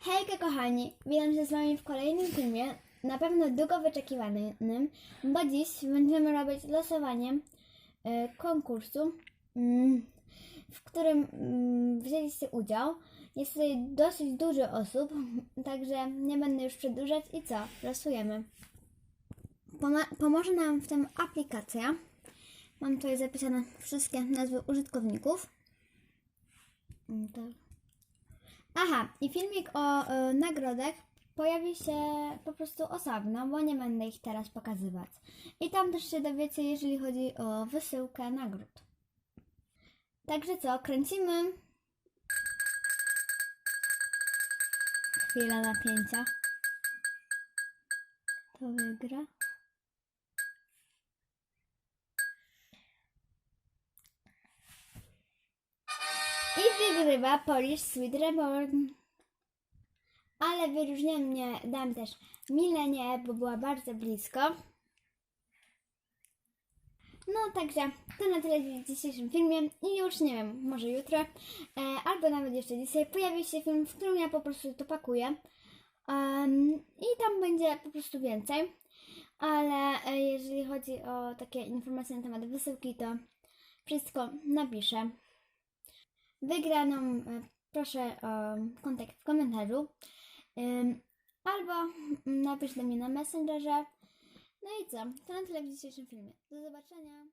Hejka kochani, witam się z wami w kolejnym filmie, na pewno długo wyczekiwanym, bo dziś będziemy robić losowanie e, konkursu, mm, w którym mm, wzięliście udział. Jest tutaj dosyć dużo osób, także nie będę już przedłużać i co, losujemy. Poma- pomoże nam w tym aplikacja. Mam tutaj zapisane wszystkie nazwy użytkowników. Mm, Tak. Aha, i filmik o y, nagrodach pojawi się po prostu osobno, bo nie będę ich teraz pokazywać. I tam też się dowiecie, jeżeli chodzi o wysyłkę nagród. Także co, kręcimy. Chwila napięcia. To wygra. Wygrywa Polish Sweet Reborn. Ale wyróżnienie dam też Milenie, bo była bardzo blisko. No także to na tyle w dzisiejszym filmie i już nie wiem, może jutro, e, albo nawet jeszcze dzisiaj pojawi się film, w którym ja po prostu to pakuję. Em, I tam będzie po prostu więcej. Ale e, jeżeli chodzi o takie informacje na temat wysyłki, to wszystko napiszę. Wygraną e, proszę o kontakt w komentarzu. Albo napisz do mnie na Messengerze. No i co? To na tyle w dzisiejszym filmie. Do zobaczenia.